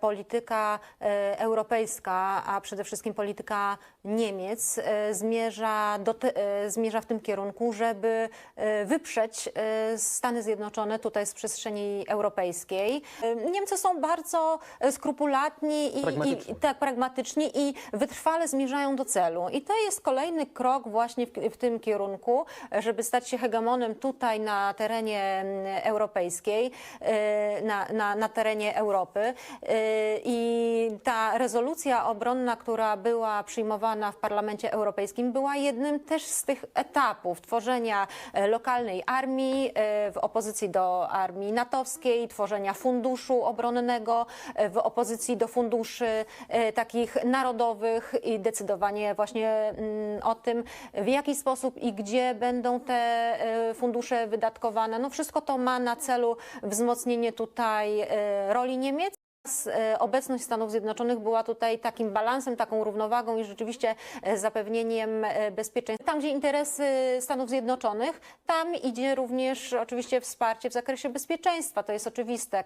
Polityka e, europejska, a przede wszystkim polityka Niemiec e, zmierza, do e, zmierza w tym kierunku, żeby wyprzeć Stany Zjednoczone tutaj z przestrzeni europejskiej. Niemcy są bardzo skrupulatni i, Pragmatyczni. i tak pragmatyczni i wytrwale zmierzają do celu. I to jest kolejny krok właśnie w, w tym kierunku, żeby stać się hegemonem tutaj na terenie mm, europejskiej, na, na, na terenie Europy. I ta rezolucja obronna, która była przyjmowana w Parlamencie Europejskim, była jednym też z tych etapów tworzenia e, lokalnej armii e, w opozycji do armii natowskiej, tworzenia funduszu obronnego e, w opozycji do funduszy takich narodowych i decydowanie właśnie mm, o tym, w jaki sposób i gdzie będą te fundusze wydatkowane. No wszystko to ma na celu wzmocnienie tutaj roli Niemiec. E, Obecność Stanów Zjednoczonych była tutaj takim balansem, taką równowagą i rzeczywiście e, zapewnieniem e, bezpieczeństwa. Tam, gdzie interesy Stanów Zjednoczonych, tam idzie również oczywiście wsparcie w zakresie bezpieczeństwa. To jest oczywiste.